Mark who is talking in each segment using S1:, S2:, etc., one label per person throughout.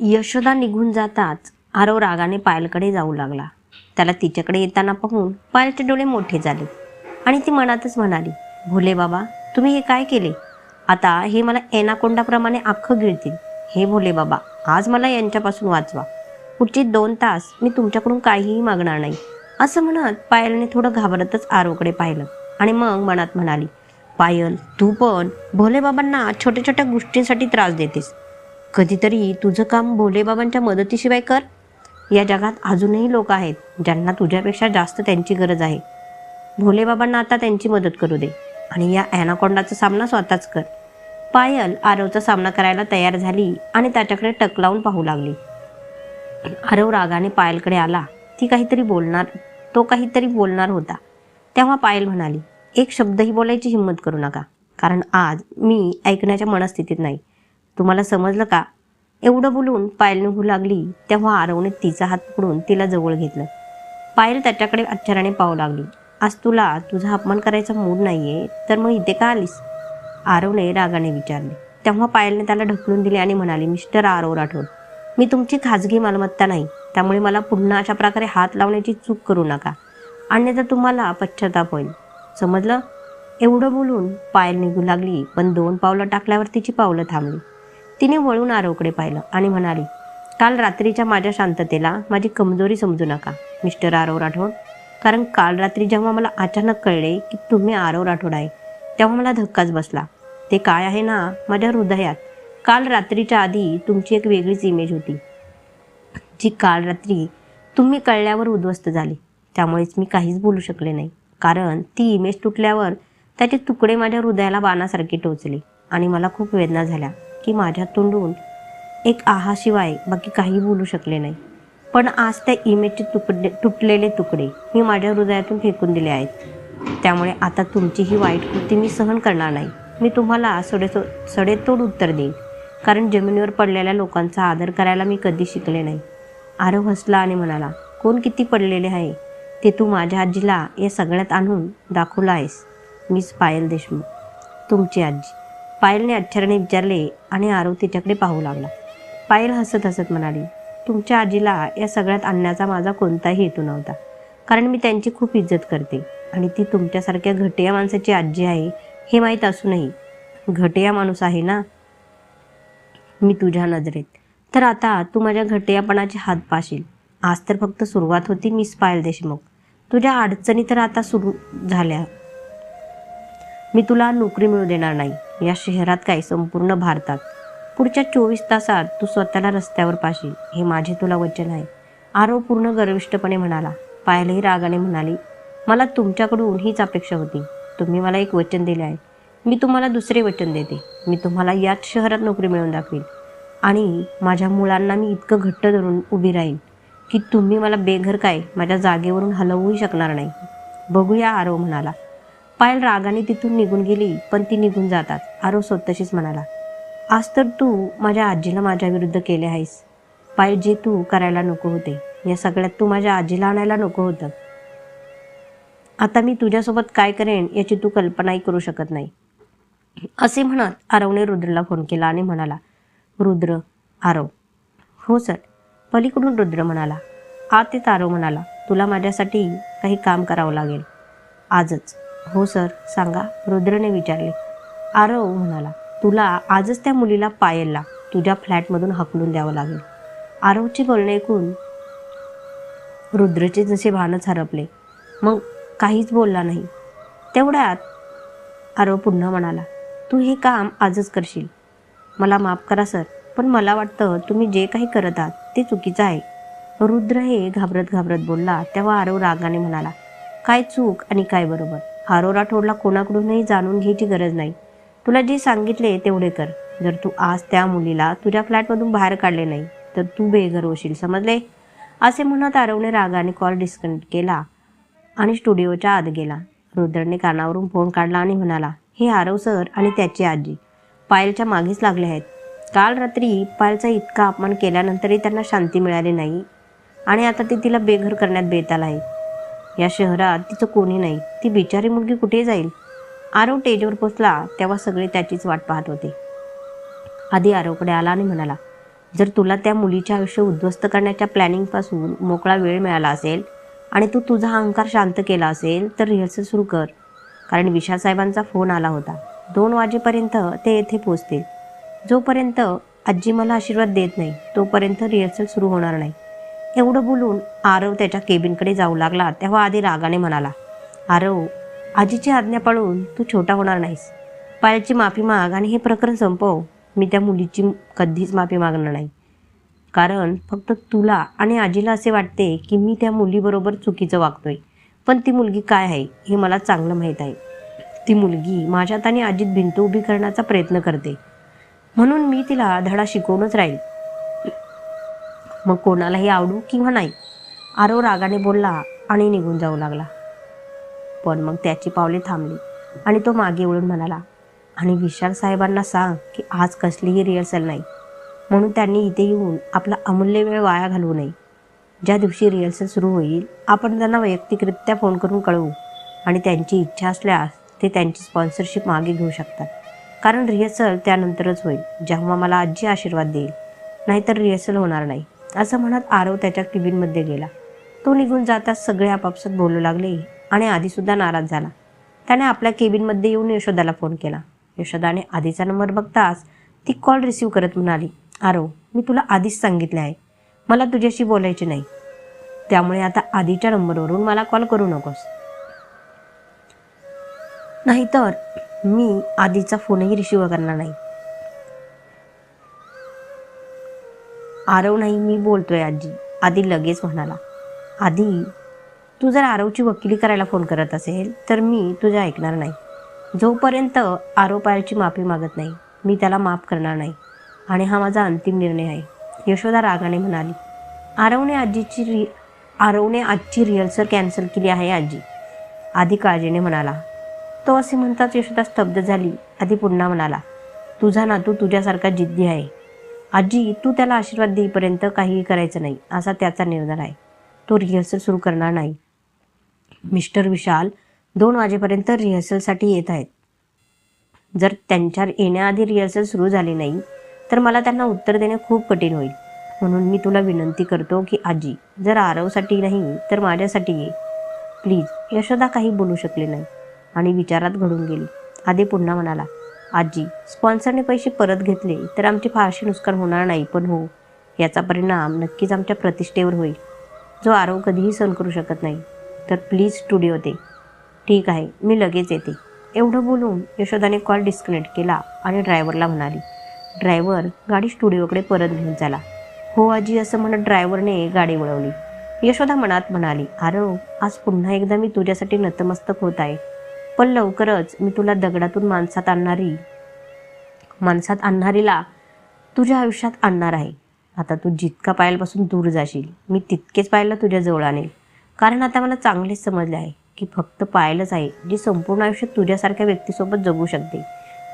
S1: यशोदा निघून जाताच आरव रागाने पायलकडे जाऊ लागला. त्याला तिच्याकडे येताना पाहून पायलचे डोळे मोठे झाले आणि ती मनातच म्हणाली भोले बाबा तुम्ही हे काय केले? आता हे मला एनाकोंडाप्रमाणे अख्खं गिळतील. हे भोले बाबा आज मला यांच्यापासून वाचवा. पुढचे दोन तास मी तुमच्याकडून काहीही मागणार नाही. असं म्हणत पायलने थोडं घाबरतच आरोकडे पाहिलं आणि मग मनात म्हणाली पायल तू पण भोलेबाबांना छोट्या छोट्या गोष्टींसाठी त्रास देतेस. कधीतरी तुझं काम भोलेबाबांच्या मदतीशिवाय कर. या जगात अजूनही लोक आहेत ज्यांना तुझ्यापेक्षा जास्त त्यांची गरज आहे. भोलेबाबांना आता त्यांची मदत करू दे आणि या ॲनाकोंडाचा सामना स्वतःच कर. पायल आरवचा सामना करायला तयार झाली आणि त्याच्याकडे टक लावून पाहू लागली. आरव रागाने पायलकडे आला. ती काहीतरी बोलणार तो काहीतरी बोलणार होता. तेव्हा पायल म्हणाली एक शब्दही बोलायची हिंमत करू नका कारण आज मी ऐकण्याच्या मनस्थितीत नाही. तुम्हाला समजलं का? एवढं बोलून पायल निघू लागली तेव्हा आरवने तिचा हात पकडून तिला जवळ घेतलं. पायल त्याच्याकडे आश्चर्याने पाहू लागली. आज तुला तुझा अपमान करायचा मूड नाहीये तर मग इथे का आलीस? आरवने रागाने विचारले. तेव्हा पायलने त्याला ढकलून दिले आणि म्हणाली मिस्टर आरव राठोड मी तुमची खाजगी मालमत्ता नाही त्यामुळे मला पुन्हा अशा प्रकारे हात लावण्याची चूक करू नका. अन्यथा तुम्हाला पश्चाताप होईल. समजलं? एवढं बोलून पायल निघू लागली पण दोन पावलं टाकल्यावर तिची पावलं थांबली. तिने वळून आरवकडे पाहिलं आणि म्हणाली काल रात्रीच्या माझ्या शांततेला माझी कमजोरी समजू नका मिस्टर आरव राठोड. कारण काल रात्री जेव्हा मला अचानक कळले की तुम्ही आरव राठोड आहे तेव्हा मला धक्काच बसला. ते काय आहे ना माझ्या हृदयात. काल रात्रीच्या आधी तुमची एक वेगळीच इमेज होती जी काल रात्री तुम्ही कळल्यावर उद्ध्वस्त झाली. त्यामुळेच मी काहीच बोलू शकले नाही. कारण ती इमेज तुटल्यावर त्याचे तुकडे माझ्या हृदयाला बाणासारखे टोचले आणि मला खूप वेदना झाल्या. की माझ्या तोंडून एक आहाशिवाय बाकी काही बोलू शकले नाही. पण आज त्या इमेजचे तुकडे तुटलेले तुकडे मी माझ्या हृदयातून फेकून दिले आहेत. त्यामुळे आता तुमची ही वाईट कृती मी सहन करणार नाही. मी तुम्हाला सडेसो सडेतोड उत्तर देईन. कारण जमिनीवर पडलेल्या लोकांचा आदर करायला मी कधी शिकले नाही. आरव हसला आणि म्हणाला कोण किती पडलेले आहे? ते तू माझ्या आजीला या सगळ्यात आणून दाखवला आहेस मीच पायल देशमुख. तुमची आजी. पायलने आश्चर्याने विचारले आणि आरव तिच्याकडे पाहू लागला. पायल हसत हसत म्हणाली तुमच्या आजीला या सगळ्यात आणण्याचा माझा कोणताही हेतू नव्हता. कारण मी त्यांची खूप इज्जत करते आणि ती तुमच्यासारख्या घटिया माणसाची आजी आहे हे माहीत असूनही. घटिया माणूस आहे ना? मी तुझ्या नजरेत. तर आता तू माझ्या घटियापणाचे हात पाशील. आज तर फक्त सुरुवात होती मिस पायल देशमुख. तुझ्या अडचणी तर आता सुरू झाल्या. मी तुला नोकरी मिळू देणार नाही. या शहरात काय? संपूर्ण भारतात. पुढच्या चोवीस तासात तू स्वतःला रस्त्यावर पाशील हे माझे तुला वचन आहे. आरव पूर्ण गर्विष्टपणे म्हणाला. पायलही रागाने म्हणाली मला तुमच्याकडून हीच अपेक्षा होती. तुम्ही मला एक वचन दिले आहे. मी तुम्हाला दुसरे वचन देते. मी तुम्हाला याच शहरात नोकरी मिळवून दाखवेल आणि माझ्या मुलांना मी इतकं घट्ट धरून उभी राहीन की तुम्ही मला बेघर काय? माझ्या जागेवरून हलवूही शकणार नाही. बघूया आरव म्हणाला. पायल रागाने तिथून निघून गेली पण ती निघून जातात. आरव स्वतःशीच म्हणाला आज तर तू माझ्या आजीला माझ्या विरुद्ध केले आहेस. पायल जे तू करायला नको होते या सगळ्यात तू माझ्या आजीला आणायला नको होतं. आता मी तुझ्यासोबत काय करेन याची तू कल्पनाही करू शकत नाही. असे म्हणत आरवने रुद्रला फोन केला आणि म्हणाला रुद्र आरव. हो सर. पलीकडून रुद्र म्हणाला आत येत आरव म्हणाला तुला माझ्यासाठी काही काम करावं लागेल. आजच. हो सर. सांगा. रुद्रने विचारले. आरव म्हणाला तुला आजच त्या मुलीला पायलला तुझ्या फ्लॅटमधून हकलून द्यावं लागेल. आरवचे बोलणे ऐकून रुद्रचे जसे भानच हरपले. मग काहीच बोलला नाही. तेवढ्यात आरव पुन्हा म्हणाला तू हे काम आजच करशील. मला माफ करा सर पण मला वाटतं तुम्ही जे काही करत आहात ते चुकीचं आहे. रुद्र हे घाबरत घाबरत बोलला तेव्हा आरव रागाने म्हणाला काय चूक आणि काय बरोबर? हारोरा ठोडला कोणाकडूनही जाणून घ्यायची गरज नाही. तुला जे सांगितले तेवढे कर. जर तू आज त्या मुलीला तुझ्या फ्लॅटमधून बाहेर काढले नाही तर तू बेघर होशील समजले? असे म्हणत आरवने रागाने कॉल डिस्कनेक्ट केला आणि स्टुडिओच्या आत गेला. रुद्रने कानावरून फोन काढला आणि म्हणाला हे आरव सर आणि त्याची आजी पायलच्या मागेच लागले आहेत. काल रात्री पायलचा इतका अपमान केल्यानंतरही त्यांना शांती मिळाली नाही आणि आता ते तिला बेघर करण्यात बेताल आहे. या शहरात तिचं कोणी नाही. ती बिचारी मुलगी कुठे जाईल? आरव टेजवर पोचला तेव्हा सगळे त्याचीच वाट पाहत होते. आधी आरवकडे आला आणि म्हणाला जर तुला त्या मुलीचे आयुष्य उद्ध्वस्त करण्याच्या प्लॅनिंगपासून मोकळा वेळ मिळाला असेल आणि तू तुझा अहंकार शांत केला असेल तर रिहर्सल सुरू कर. कारण विशासाहेबांचा फोन आला होता. दोन वाजेपर्यंत ते येथे पोचतील जोपर्यंत आजी मला आशीर्वाद देत नाही तोपर्यंत रिहर्सल सुरू होणार नाही. एवढं बोलून आरव त्याच्या केबिनकडे जाऊ लागला. तेव्हा आधी रागाने म्हणाला आरव आजीची आज्ञा पाळून तू छोटा होणार नाहीस. पायलची माफी माग आणि हे प्रकरण संपव. मी त्या मुलीची कधीच माफी मागणार नाही. कारण फक्त तुला आणि आजीला असे वाटते की मी त्या मुलीबरोबर चुकीचं वागतोय. पण ती मुलगी काय आहे हे मला चांगलं माहीत आहे. ती मुलगी माझ्यात आणि आजीत भिंत उभी करण्याचा प्रयत्न करते. म्हणून मी तिला धडा शिकवूनच राहील. मग कोणालाही आवडू किंवा नाही आरव रागाने बोलला आणि निघून जाऊ लागला. पण मग त्याची पावले थांबली आणि तो मागे वळून म्हणाला आणि विशाल साहेबांना सांग की आज कसलीही रिहर्सल नाही. म्हणून त्यांनी इथे येऊन आपला अमूल्य वेळ वाया घालवू नये. ज्या दिवशी रिहर्सल सुरू होईल आपण त्यांना वैयक्तिकरित्या फोन करून कळवू आणि त्यांची इच्छा असल्यास ते त्यांची स्पॉन्सरशिप मागे घेऊ शकतात. कारण रिहर्सल त्यानंतरच होईल जेव्हा मला आजी आशीर्वाद देईल. नाहीतर रिहर्सल होणार नाही. असं म्हणत आरव त्याच्या केबिनमध्ये गेला. तो निघून जाताच सगळे आपापसात बोलू लागले आणि आधीसुद्धा नाराज झाला. त्याने आपल्या केबिनमध्ये येऊन यशोदाला फोन केला. यशोदाने आधीचा नंबर बघताच ती कॉल रिसीव्ह करत म्हणाली आरव मी तुला आधीच सांगितले आहे. मला तुझ्याशी बोलायचे नाही. त्यामुळे आता आधीच्या नंबरवरून मला कॉल करू नकोस. नाहीतर मी आधीचा फोनही रिसीव करणार नाही. आरव नाही मी बोलतोय आजी. आधी लगेच म्हणाला आधी तू जर आरवची वकिली करायला फोन करत असेल तर मी तुझं ऐकणार नाही. जोपर्यंत आरव पायाची माफी मागत नाही मी त्याला माफ करणार नाही. आणि हा माझा अंतिम निर्णय आहे. यशोदा रागाने म्हणाली आरवने आजीची रि आरवने आजची रिहर्सल कॅन्सल केली आहे आजी. आधी काळजीने म्हणाला तो असे म्हणताच यशोदा स्तब्ध झाली. आधी पुन्हा म्हणाला तुझा नातू तुझ्यासारखा जिद्दी आहे. आजी तू त्याला आशीर्वाद देईपर्यंत काहीही करायचं नाही असा त्याचा निर्धार आहे. तो रिहर्सल सुरू करणार नाही. मिस्टर विशाल दोन वाजेपर्यंत रिहर्सलसाठी येत आहेत. जर त्यांच्या येण्याआधी रिहर्सल सुरू झाली नाही तर मला त्यांना उत्तर देणे खूप कठीण होईल. म्हणून मी तुला विनंती करतो की आजी जर आरवसाठी नाही तर माझ्यासाठी ये. प्लीज यशोदा काही बोलू शकले नाही आणि विचारात घडून गेली. आधी पुन्हा म्हणाला आजी स्पॉन्सरने पैसे परत घेतले तर आमचे फारसे नुकसान होणार नाही पण हो याचा परिणाम नक्कीच आमच्या प्रतिष्ठेवर होईल. जो आरव कधीही सहन करू शकत नाही. तर प्लीज स्टुडिओ दे ठीक आहे मी लगेच येते. एवढं बोलून यशोदाने कॉल डिस्कनेक्ट केला आणि ड्रायव्हरला म्हणाली ड्रायव्हर गाडी स्टुडिओकडे परत घेऊन चला. हो आजी असं म्हणत ड्रायव्हरने गाडी वळवली. यशोदा मनात म्हणाली आरव हो, आज पुन्हा एकदा मी तुझ्यासाठी नतमस्तक होत आहे. पण लवकरच मी तुला दगडातून माणसात आणणारी माणसात आणणारीला तुझ्या आयुष्यात आणणार आहे. आता तू जितका पायलपासून दूर जाशील मी तितकेच पायाला तुझ्या जवळ आणेल. कारण आता मला चांगलेच समजले आहे की फक्त पायलच आहे जी संपूर्ण आयुष्य तुझ्यासारख्या व्यक्तीसोबत जगू शकते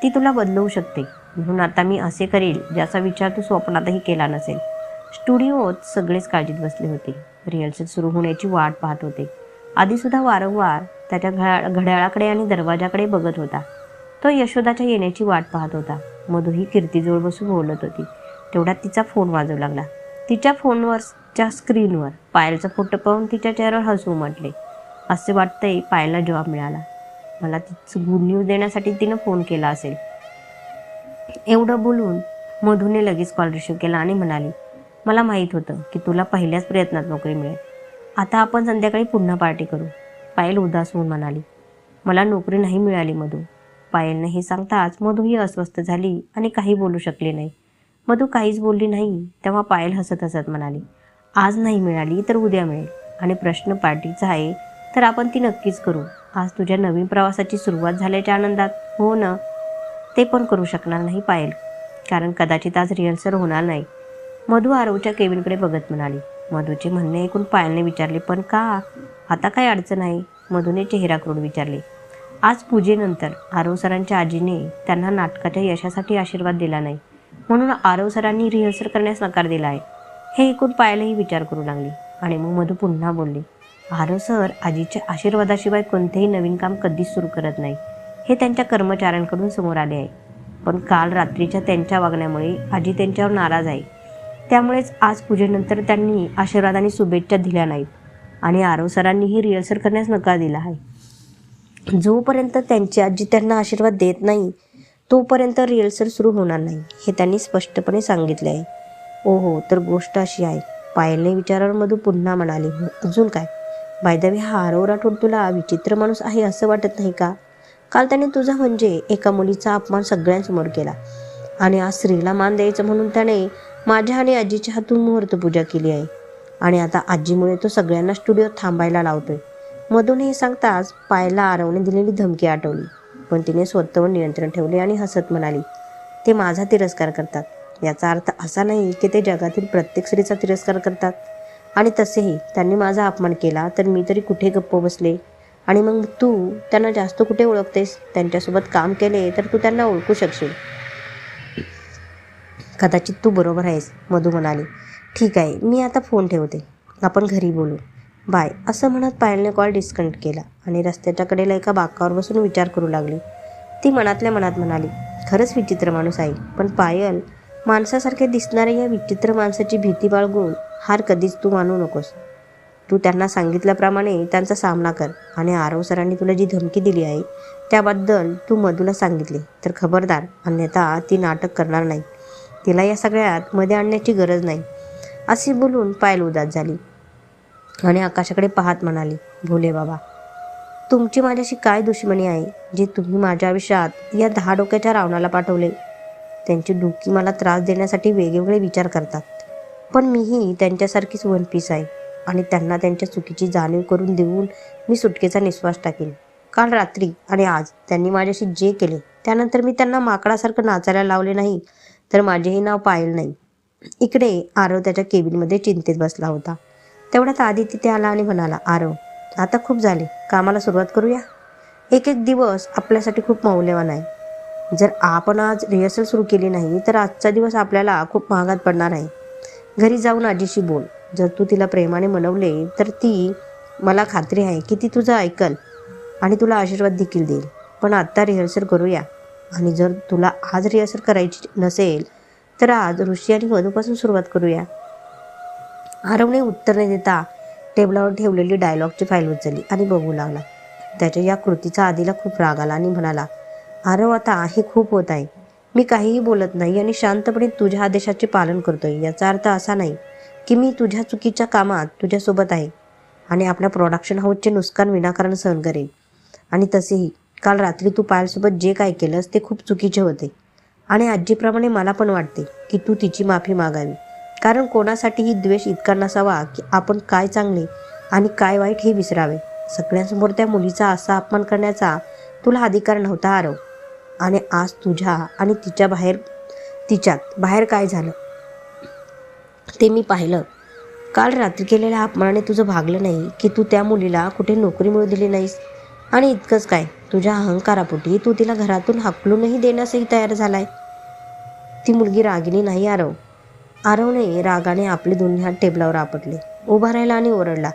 S1: ती तुला बदलवू शकते. म्हणून आता मी असे करेल ज्याचा विचार तू स्वप्नातही केला नसेल. स्टुडिओत सगळेच काळजीत बसले होते. रिहर्सल सुरू होण्याची वाट पाहत होते. आधीसुद्धा वारंवार त्याच्या घड्या घड्याळाकडे आणि दरवाजाकडे बघत होता. तो यशोदाच्या येण्याची वाट पाहत होता. मधूही कीर्तीजवळ बसून बोलत होती. तेवढ्यात तिचा फोन वाजवू लागला. तिच्या फोनवरच्या स्क्रीनवर पायलचा फोटो पाहून तिच्या चेहऱ्यावर हसू म्हटले. असे वाटतंय पायलला जॉब मिळाला. मला तिचं गुड न्यूज देण्यासाठी तिनं फोन केला असेल. एवढं बोलून मधूने लगेच कॉल रिसिव्ह केला आणि म्हणाली मला माहीत होतं की तुला पहिल्याच प्रयत्नात नोकरी मिळेल. आता आपण संध्याकाळी पुन्हा पार्टी करू. पायल उदास होऊन म्हणाली मला नोकरी नाही मिळाली मधू. पायलने हे सांगताच मधूही अस्वस्थ झाली आणि काही बोलू शकली नाही. मधू काहीच बोलली नाही तेव्हा पायल हसत हसत म्हणाली आज नाही मिळाली तर उद्या मिळेल. आणि प्रश्न पार्टीचा आहे तर आपण ती नक्कीच करू. आज तुझ्या नवीन प्रवासाची सुरुवात झाल्याच्या आनंदात हो ना? ते पण करू शकणार नाही पायल. कारण कदाचित आज रिहर्सल होणार नाही. मधू आरवच्या केबिनकडे बघत म्हणाली मधूचे म्हणणे ऐकून पायलने विचारले पण का? आता काय अडचण आहे? मधूने चेहरा करून विचारले आज पूजेनंतर आरव सरांच्या आजीने त्यांना नाटकाच्या यशासाठी आशीर्वाद दिला नाही. म्हणून आरव सरांनी रिहर्सल करण्यास नकार दिला आहे. हे ऐकून पायालाही विचार करू लागली आणि मग मधू पुन्हा बोलली आरव सर आजीच्या आशीर्वादाशिवाय कोणतेही नवीन काम कधीच सुरू करत नाही. हे त्यांच्या कर्मचाऱ्यांकडून समोर आले आहे. पण काल रात्रीच्या त्यांच्या वागण्यामुळे आजी त्यांच्यावर नाराज आहे. त्यामुळेच आज पूजेनंतर त्यांनी आशीर्वाद आणि शुभेच्छा दिल्या नाहीत. आणि आरव सरांनीही रिहर्सल करण्यास नकार दिला आहे. जोपर्यंत त्यांची आजी त्यांना आशीर्वाद देत नाही तोपर्यंत रिहर्सल सुरू होणार नाही हे त्यांनी स्पष्टपणे सांगितले आहे. ओ हो तर गोष्ट अशी आहे. पायलने विचारावर मधू पुन्हा म्हणाले अजून काय? बायदवे हा आरव राठोड तुला विचित्र माणूस आहे असं वाटत नाही का? काल त्याने तुझा म्हणजे एका मुलीचा अपमान सगळ्यांसमोर केला. आणि आज स्त्रीला मान द्यायचं म्हणून त्याने माझ्या आणि आजीच्या हातून मुहूर्त पूजा केली आहे. आणि आता आजीमुळे तो सगळ्यांना स्टुडिओत थांबायला लावतोय. मधून हे सांगताच पायला आरवने दिलेली धमकी आठवली. पण तिने स्वतःवर नियंत्रण ठेवले आणि हसत म्हणाली ते माझा तिरस्कार करतात. याचा अर्थ असा नाही की ते जगातील प्रत्येक स्त्रीचा तिरस्कार करतात. आणि तसेही त्यांनी माझा अपमान केला तर मी तरी कुठे गप्प बसले? आणि मग तू त्यांना जास्त कुठे ओळखतेस? त्यांच्यासोबत काम केले तर तू त्यांना ओळखू शकशील. कदाचित तू बरोबर आहेस मधू म्हणाली. ठीक आहे मी आता फोन ठेवते. आपण घरी बोलू. बाय असं म्हणत पायलने कॉल डिस्कनेक्ट केला आणि रस्त्याच्या कडेला एका बाकावर बसून विचार करू लागली. ती मनातल्या मनात म्हणाली खरंच विचित्र माणूस आहे पण पायल माणसासारखे दिसणाऱ्या या विचित्र माणसाची भीती बाळगून हार कधीच तू मानू नकोस. तू त्यांना सांगितल्याप्रमाणे त्यांचा सामना कर आणि आरव सरांनी तुला जी धमकी दिली आहे त्याबद्दल तू मधूला सांगितले. तर खबरदार अन्यथा ती नाटक करणार नाही. तिला या सगळ्यात मध्ये आणण्याची गरज नाही अशी बोलून पायल उदास झाली. आणि आकाशाकडे पाहत म्हणाली भोले बाबा तुमची माझ्याशी काय दुश्मनी आहे जे तुम्ही माझ्या आयुष्यात या दहा डोक्याच्या रावणाला पाठवले? त्यांची डोकी मला त्रास देण्यासाठी वेगवेगळे विचार करतात पण मीही त्यांच्यासारखीच वन पीस आहे आणि त्यांना त्यांच्या चुकीची जाणीव करून देऊन मी सुटकेचा निश्वास टाकेन. काल रात्री आणि आज त्यांनी माझ्याशी जे केले त्यानंतर मी त्यांना माकडासारखं नाचायला लावले नाही तर माझेही नाव पायल नाही. इकडे आरव त्याच्या केबिनमध्ये चिंतेत बसला होता. तेवढ्यात आधी तिथे आला आणि म्हणाला आरव आता खूप झाले. कामाला सुरुवात करूया? एक एक दिवस आपल्यासाठी खूप मौल्यवान आहे. जर आपण आज रिहर्सल सुरू केली नाही तर आजचा दिवस आपल्याला खूप महागात पडणार आहे. घरी जाऊन आजीशी बोल. जर तू तिला प्रेमाने मनवले तर ती मला खात्री आहे की ती तुझं ऐकल आणि तुला आशीर्वाद देखील देईल. पण आत्ता रिहर्सल करूया. आणि जर तुला आज रिहर्सल करायची नसेल तर आज ऋषी आणि मधूपासून सुरुवात करूया. आरवने उत्तर न देता टेबलावर ठेवलेली डायलॉगची फाईल उचलली आणि बघू लागला. त्याच्या या कृतीचा आधीला खूप राग आला आणि म्हणाला आरव आता हे खूप होत आहे. मी काहीही बोलत नाही आणि शांतपणे तुझ्या आदेशाचे पालन करतोय. याचा अर्थ असा नाही की मी तुझ्या चुकीच्या कामात तुझ्यासोबत आहे आणि आपल्या प्रोडक्शन हाऊसचे नुकसान विनाकारण सहन करेन. आणि तसेही काल रात्री तू पायलसोबत जे काय केलंस ते खूप चुकीचे होते. आणि आजीप्रमाणे मला पण वाटते की तू तिची माफी मागावी. कारण कोणासाठीही द्वेष इतका नसावा की आपण काय चांगले आणि काय वाईट हे विसरावे. सगळ्यांसमोर त्या मुलीचा असा अपमान करण्याचा तुला अधिकार नव्हता आरव. आणि आज तुझ्या आणि तिच्या बाहेर तिच्यात बाहेर काय झालं? ते मी पाहिलं. काल रात्री केलेल्या अपमानाने तुझं भागलं नाही की तू त्या मुलीला कुठे नोकरी मिळू दिली नाहीस? आणि इतकंच काय? तुझ्या अहंकारापोटी तू तिला घरातून हाकलूनही देण्यासही तयार झालाय. ती मुलगी रागिनी नाही आरव. आरवने रागाने आपले दोन्ही हात टेबलावर आपटले. उभा राहिला आणि ओरडला.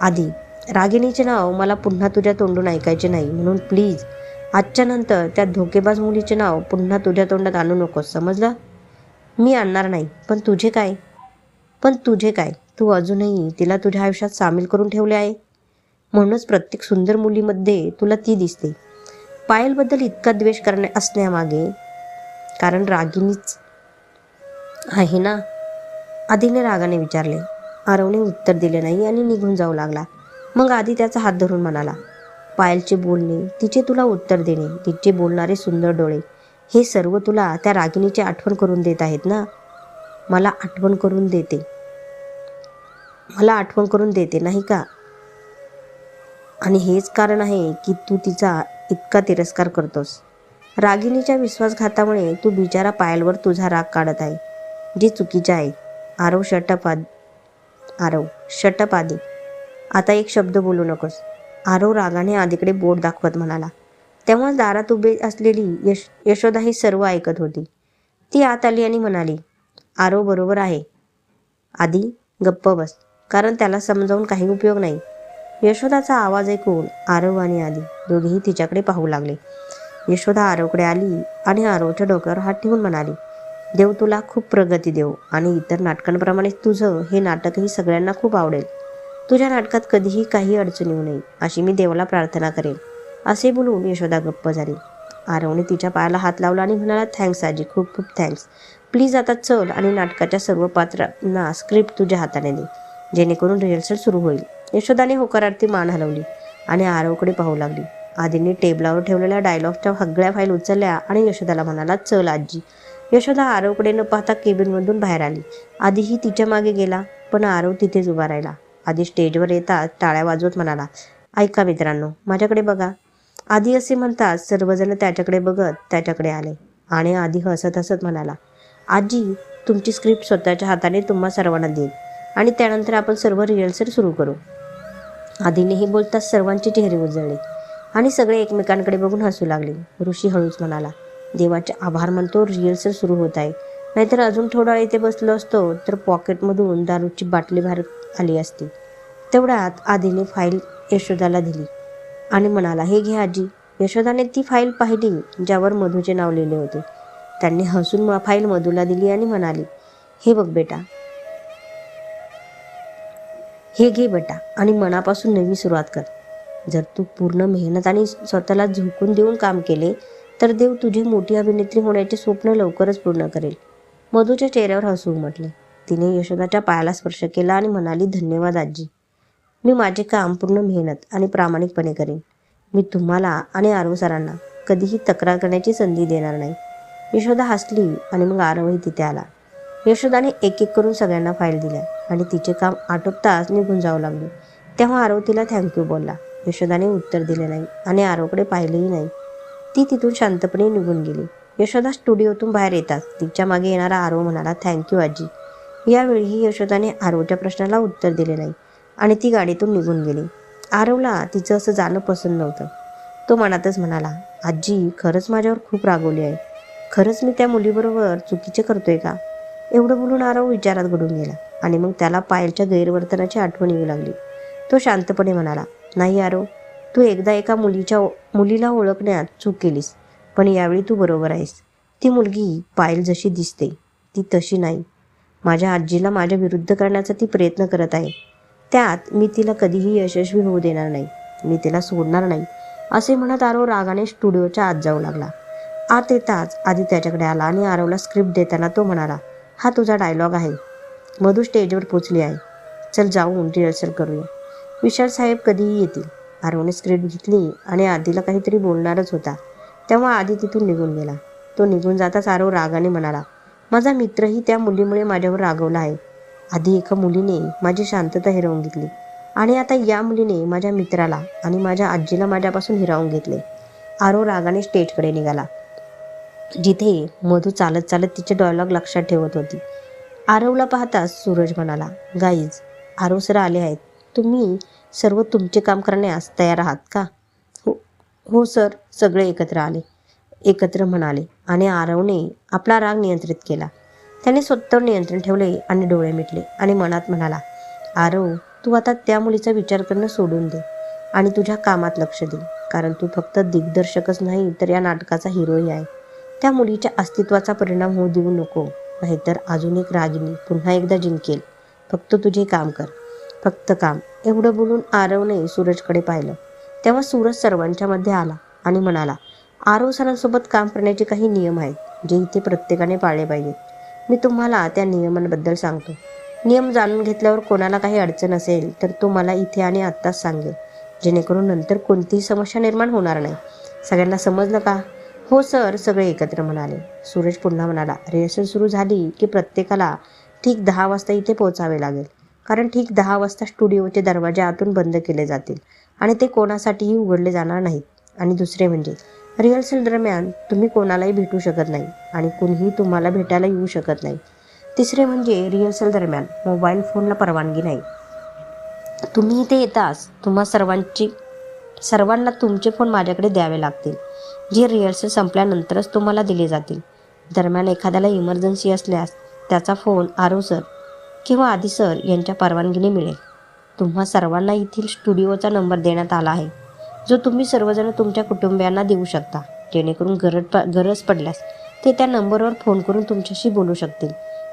S1: आधी रागिणीचे नाव मला पुन्हा तुझ्या तोंडून ऐकायचे नाही. म्हणून प्लीज आजच्या नंतर त्या धोकेबाज मुलीचे नाव पुन्हा तुझ्या तोंडात आणू नकोस. समजलं? मी आणणार नाही. पण तुझे काय? पण तुझे काय? तू अजूनही तिला तुझ्या आयुष्यात सामील करून ठेवले आहे? म्हणूनच प्रत्येक सुंदर मुलीमध्ये तुला ती दिसते. पायलबद्दल इतका द्वेष करणे असण्यामागे कारण रागिनीच आहे ना? आधीने रागाने विचारले. आरवने उत्तर दिले नाही आणि निघून जाऊ लागला. मग आधी त्याचा हात धरून म्हणाला पायलचे बोलणे तिचे तुला उत्तर देणे तिचे बोलणारे सुंदर डोळे हे सर्व तुला त्या रागिणीची आठवण करून देत आहेत ना? मला आठवण करून देते. मला आठवण करून देते नाही का? आणि हेच कारण आहे की तू तिचा इतका तिरस्कार करतोस. रागिणीच्या विश्वासघातामुळे तू बिचारा पायलवर तुझा राग काढत आहे जे चुकीचे आहे. आरव षटपाद आरव शटप आता एक शब्द बोलू नकोस. आरव रागाने आधीकडे बोट दाखवत म्हणाला. तेव्हा दारात उभे असलेली यश यशोदा ही सर्व ऐकत होती. ती आत आली आणि म्हणाली आरव बरोबर आहे. आधी गप्प बस कारण त्याला समजावून काही उपयोग नाही. यशोदाचा आवाज ऐकून आरव आणि आली. दोघेही तिच्याकडे पाहू लागले. यशोदा आरवकडे आली आणि आरवच्या डोक्यावर हात ठेवून म्हणाली देव तुला खूप प्रगती देव आणि इतर नाटकांप्रमाणे तुझं हे नाटकही सगळ्यांना खूप आवडेल. तुझ्या नाटकात कधीही काही अडचण येऊ नये अशी मी देवाला प्रार्थना करेन. असे बोलून यशोदा गप्प झाली. आरवने तिच्या पायाला हात लावला आणि म्हणाला थँक्स आजी खूप खूप थँक्स. प्लीज आता चल आणि नाटकाच्या सर्व पात्रांना स्क्रिप्ट तुझ्या हाताने दे जेणेकरून रिहर्सल सुरू होईल. यशोदाने होकारार्थी मान हलवली आणि आरवकडे पाहू लागली. आधीने टेबलावर ठेवलेल्या डायलॉगच्या सगळ्या फाईल उचलल्या आणि यशोदाला म्हणाला चल आजी. यशोदा आरवकडे न पाहता केबिनमधून बाहेर आली. आधीही तिच्यामागे गेला पण आरव तिथेच उभा राहिला. आधी स्टेजवर येताच टाळ्या वाजवत म्हणाला ऐका मित्रांनो माझ्याकडे बघा. आधी असे म्हणतात सर्वजण त्याच्याकडे बघत त्याच्याकडे आले आणि आधी हसत हसत म्हणाला आजी तुमची स्क्रिप्ट स्वतःच्या हाताने तुम्हा सर्वांना देईल आणि त्यानंतर आपण सर्व रिहर्सल सुरू करू. आधीने हे बोलताच सर्वांचे चेहरे उजळले आणि सगळे एकमेकांकडे बघून हसू लागले. ऋषी हळूच म्हणाला देवाचे आभार मानतो रिहर्सल सुरू होत आहे. नाहीतर अजून थोडा वेळ इथे बसलो असतो तर पॉकेटमधून दारूची बाटली बाहेर आली असती. तेवढ्यात आधीने फाईल यशोदाला दिली आणि म्हणाला हे घे आजी यशोदाने ती फाईल पाहिली ज्यावर मधूचे नाव लिहिले होते. त्यांनी हसून फाईल मधूला दिली आणि म्हणाली हे बघ बेटा हे घे बेटा आणि मनापासून नवी सुरुवात कर. जर तू पूर्ण मेहनत आणि स्वतःला झोकून देऊन काम केले तर देव तुझी मोठी अभिनेत्री होण्याचे स्वप्न लवकरच पूर्ण करेल. मधूच्या चेहऱ्यावर हसू उमटले तिने यशोदाच्या पायाला स्पर्श केला आणि म्हणाली धन्यवाद आजी. मी माझे काम पूर्ण मेहनत आणि प्रामाणिकपणे करेन. मी तुम्हाला आणि आरव सरांना कधीही तक्रार करण्याची संधी देणार नाही. यशोदा हसली आणि मग आरवही तिथे आला. यशोदाने एक एक करून सगळ्यांना फाईल दिल्या आणि तिचे काम आटोपताच निघून जाऊ लागले. तेव्हा आरव तिला थँक्यू बोलला. यशोदाने उत्तर दिले नाही आणि आरवकडे पाहिलेही नाही. ती तिथून शांतपणे निघून गेली. यशोदा स्टुडिओतून बाहेर येतात. तिच्यामागे येणारा आरव म्हणाला थँक्यू आजी. यावेळीही यशोदाने आरवच्या प्रश्नाला उत्तर दिले नाही आणि ती गाडीतून निघून गेली. आरवला तिचं असं जाणं पसंत नव्हतं. तो मनातच म्हणाला आजी खरंच माझ्यावर खूप रागवली आहे. खरंच मी त्या मुलीबरोबर चुकीचे करतोय का? एवढं बोलून आरव विचारात घडून गेला. आणि मग त्याला पायलच्या गैरवर्तनाची आठवण येऊ लागली. तो शांतपणे म्हणाला नाही आरव तू एकदा एका मुलीच्या मुलीला ओळखण्यात चूक केलीस पण यावेळी तू बरोबर आहेस. ती मुलगी पायल जशी दिसते ती तशी नाही. माझ्या आजीला माझ्या विरुद्ध करण्याचा ती प्रयत्न करत आहे. त्यात मी तिला कधीही यशस्वी होऊ देणार नाही मी तिला सोडणार नाही असे म्हणत आरव रागाने स्टुडिओच्या आत जाऊ लागला. आत येताच आधी त्याच्याकडे आला आणि आरवला स्क्रिप्ट देताना तो म्हणाला हा तुझा डायलॉग आहे. मधू स्टेजवर पोचली आहे. चल जाऊन रिहर्सल करूया. विशाल साहेब कधीही येतील. आरवने स्क्रिप्ट घेतली आणि आधीला काहीतरी बोलणारच होता. तेव्हा आधी तिथून निघून गेला. तो निघून जाताच आरव रागाने म्हणाला माझा मित्रही त्या मुलीमुळे माझ्यावर रागवला आहे. आधी एका मुलीने माझी शांतता हिरावून घेतली आणि आता या मुलीने माझ्या मित्राला आणि माझ्या आजीला माझ्यापासून हिरावून घेतले. आरो रागाने स्टेजकडे निघाला. जिथे मधू चालत चालत तिचे डायलॉग लक्षात ठेवत होती. आरवला पाहताच सूरज म्हणाला गाईज आरव सर आले आहेत. तुम्ही सर्व तुमचे काम करण्यास तयार आहात का? हो हो सर सगळे एकत्र आले. एकत्र म्हणाले आणि आरवने आपला राग नियंत्रित केला. त्याने स्वतःवर नियंत्रण ठेवले आणि डोळे मिटले आणि मनात म्हणाला आरव तू आता त्या मुलीचा विचार करणं सोडून दे आणि तुझ्या कामात लक्ष दे. कारण तू फक्त दिग्दर्शकच नाही तर या नाटकाचा हिरोही आहे. त्या मुलीच्या अस्तित्वाचा परिणाम होऊ देऊ नको. नाहीतर अजून एक रागिनी पुन्हा एकदा जिंकेल. फक्त तुझे काम कर. फक्त काम. एवढं बोलून आरवने सूरजकडे पाहिलं. तेव्हा सूरज सर्वांच्या मध्ये आला आणि म्हणाला आरव सरांसोबत काम करण्याचे काही नियम आहेत जे इथे प्रत्येकाने पाळले पाहिजेत. मी तुम्हाला त्या नियमांबद्दल सांगतो. नियम जाणून घेतल्यावर कोणाला काही अडचण असेल तर तो मला इथे आणि आत्ताच सांगेल. जेणेकरून नंतर कोणतीही समस्या निर्माण होणार नाही. सगळ्यांना समजलं का? हो सर. सगळे एकत्र म्हणाले. सूरज पुन्हा म्हणाला रिहर्सल सुरू झाली की प्रत्येकाला ठीक दहा वाजता इथे पोहोचावे लागेल. कारण ठीक दहा वाजता स्टुडिओचे दरवाजे आतून बंद केले जातील आणि ते कोणासाठीही उघडले जाणार नाहीत. आणि दुसरे म्हणजे रिहर्सल दरम्यान तुम्ही कोणालाही भेटू शकत नाही आणि कुणीही तुम्हाला भेटायला येऊ शकत नाही. तिसरे म्हणजे रिहर्सल दरम्यान मोबाईल फोनला परवानगी नाही. तुम्ही इथे येताच तुम्हा सर्वांची सर्वांना तुमचे फोन माझ्याकडे द्यावे लागतील. जे रिहर्सल संपल्यानंतरच तुम्हाला दिले जातील. दरम्यान एखाद्याला इमर्जन्सी असल्यास त्याचा फोन आरो सर किंवा आधी सर यांच्या परवानगीने मिळेल. तुम्हा सर्वांना येथील स्टुडिओचा नंबर देण्यात आला आहे. जो तुम्ही सर्वजण तुमच्या कुटुंबियांना देऊ शकता. जेणेकरून गरज प गरज पडल्यास ते त्या नंबरवर फोन करून तुमच्याशी बोलू शकतील.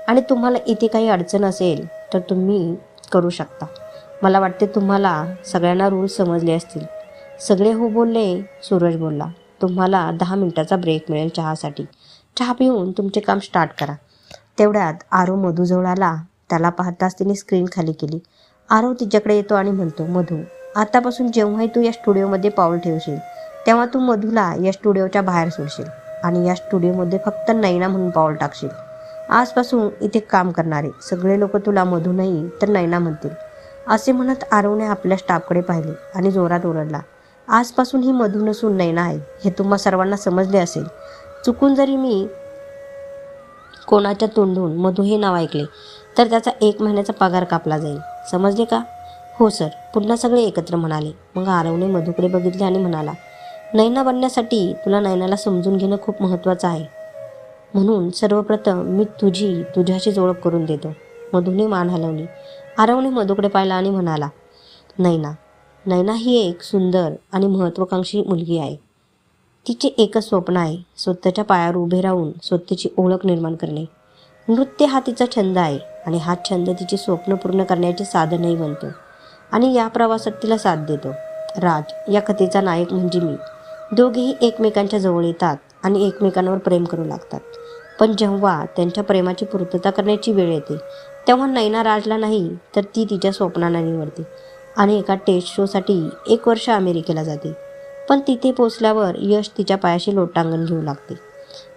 S1: आणि तुम्हाला इथे काही अडचण असेल तर तुम्ही करू शकता. मला वाटते तुम्हाला सगळ्यांना रूल समजले असतील. सगळे हो बोलले सूरज बोलला. तुम्हाला दहा मिनिटाचा ब्रेक मिळेल चहासाठी. चहा पिऊन तुमचे काम स्टार्ट करा. तेवढ्यात आरो मधूजवळ आला त्याला पाहताच तिने स्क्रीन खाली केली. आरव तिच्याकडे येतो आणि म्हणतो मधू आतापासून जेव्हाही तू या स्टुडिओमध्ये पाऊल ठेवशील तेव्हा तू मधूला या स्टुडिओच्या बाहेर सोडशील आणि या स्टुडिओमध्ये फक्त नैना म्हणून पाऊल टाकशील. आजपासून इथे काम करणारे सगळे लोक तुला मधू नाही तर नैना म्हणतील. असे म्हणत आरवने आपल्या स्टाफकडे पाहिले आणि जोरात ओरडला आजपासून ही मधू नसून नैना आहे हे तुम्हा सर्वांना समजले असेल. चुकून जरी मी कोणाच्या तोंडून मधू हे नाव ऐकले तर त्याचा एक महिन्याचा पगार कापला जाईल. समजले का? हो सर. पुन्हा सगळे एकत्र म्हणाले. मग आरवने मधूकडे बघितले आणि म्हणाला नैना बनण्यासाठी तुला नैनाला समजून घेणं खूप महत्त्वाचं आहे. म्हणून सर्वप्रथम मी तुझी तुझ्याशीच ओळख करून देतो. मधूने मान हलवली. आरवने मधूकडे पाहिला आणि म्हणाला नैना नैना ही एक सुंदर आणि महत्त्वाकांक्षी मुलगी आहे. तिचे एकच स्वप्न आहे स्वतःच्या पायावर उभे राहून स्वतःची ओळख निर्माण करणे. नृत्य हा तिचा छंद आहे आणि हा छंद तिचे स्वप्न पूर्ण करण्याचे साधनही बनतो आणि या प्रवासात तिला साथ देतो. राज या कथेचा नायक म्हणजे मी. दोघेही एकमेकांच्या जवळ येतात आणि एकमेकांवर प्रेम करू लागतात. पण जेव्हा त्यांच्या प्रेमाची पूर्तता करण्याची वेळ येते तेव्हा नैना राजला नाही तर ती तिच्या स्वप्नांना निवडते. आणि एका टेस्ट शोसाठी एक वर्ष अमेरिकेला जाते. पण तिथे पोचल्यावर यश तिच्या पायाशी लोटांगण घेऊ लागते.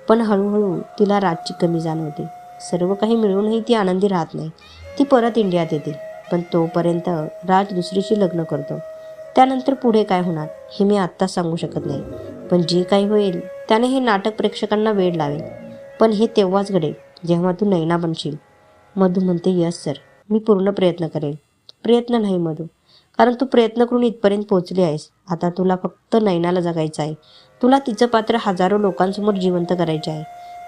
S1: पण हळूहळू तिला राजची कमी जाणवते. सर्व काही मिळूनही ती आनंदी राहत नाही. ती परत इंडियात येते. पण तोपर्यंत राज दुसरीशी लग्न करतो. त्यानंतर पुढे काय होणार हे मी आत्ताच सांगू शकत नाही. पण जे काही होईल त्याने हे नाटक प्रेक्षकांना वेळ लावेल. पण हे तेव्हाच घडेल जेव्हा तू नैना बनशील. मधू म्हणते यस सर. मी पूर्ण प्रयत्न करेल. प्रयत्न नाही मधू. कारण तू प्रयत्न करून इथपर्यंत पोहोचली आहेस. आता तुला फक्त नैनाला जगायचं आहे. तुला तिचं पात्र हजारो लोकांसमोर जिवंत करायचे आहे.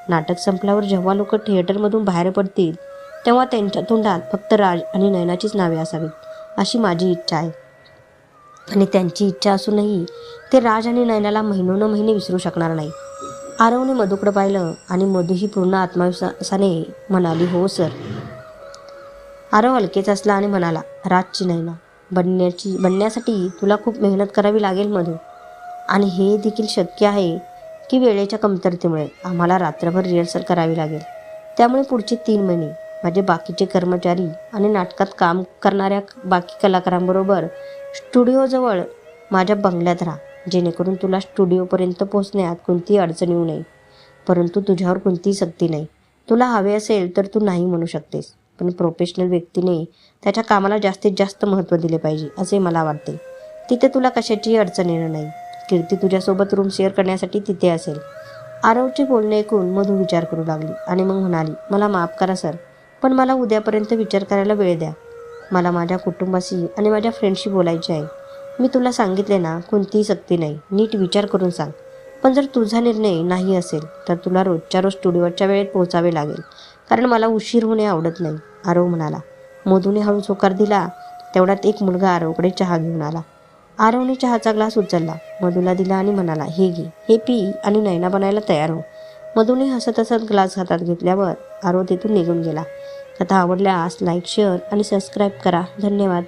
S1: नाटक संपल्यावर जेव्हा लोक थिएटरमधून बाहेर पडतील तेव्हा त्यांच्या तोंडात फक्त राज आणि नयनाचीच नावे असावीत अशी माझी इच्छा आहे. आणि त्यांची इच्छा असूनही ते राज आणि नयनाला महिनोन महिने विसरू शकणार नाही. आरवने मधूकडं पाहिलं आणि मधूही पूर्ण आत्मविश्वासाने म्हणाली हो सर. आरव हलकेच असला आणि म्हणाला राजची नैना बनण्याची बनण्यासाठी तुला खूप मेहनत करावी लागेल मधू. आणि हे देखील शक्य आहे की वेळेच्या कमतरतेमुळे आम्हाला रात्रभर रिहर्सल करावी लागेल. त्यामुळे पुढचे तीन महिने माझे बाकीचे कर्मचारी आणि नाटकात काम करणाऱ्या बाकी कलाकारांबरोबर स्टुडिओजवळ माझ्या बंगल्यात राहा जेणेकरून तुला स्टुडिओपर्यंत पोहोचण्यात कोणतीही अडचण येऊ नये. परंतु तुझ्यावर कोणतीही सक्ती नाही. तुला हवे असेल तर तू नाही म्हणू शकतेस. पण प्रोफेशनल व्यक्तीने त्याच्या कामाला जास्तीत जास्त महत्त्व दिले पाहिजे असे मला वाटते. तिथे तुला कशाचीही अडचण येणार नाही. कीर्ती तुझ्यासोबत रूम शेअर करण्यासाठी तिथे असेल. आरवचे बोलणे ऐकून मधू विचार करू लागली आणि मग म्हणाली मला माफ करा सर पण मला उद्यापर्यंत विचार करायला वेळ द्या. मला माझ्या कुटुंबाशी आणि माझ्या फ्रेंडशी बोलायचे आहे. मी तुला सांगितले ना कोणतीही सक्ती नाही. नीट विचार करून सांग. पण जर तुझा निर्णय नाही असेल तर तुला रोजच्या रोज स्टुडिओच्या वेळेत पोहोचावे लागेल. कारण मला उशीर होणे आवडत नाही. आरव म्हणाला मधूने हळू होकार दिला तेवढ्यात एक मुलगा आरवकडे चहा घेऊन आला. आरवने चहाचा ग्लास उचलला. मधूला दिला आणि म्हणाला हे घे हे पी आणि नैना बनायला तयार हो. मधूने हसत हसत ग्लास हातात घेतल्यावर आरव तिथून निघून गेला. कथा आवडल्यास लाईक शेअर आणि सबस्क्राईब करा. धन्यवाद.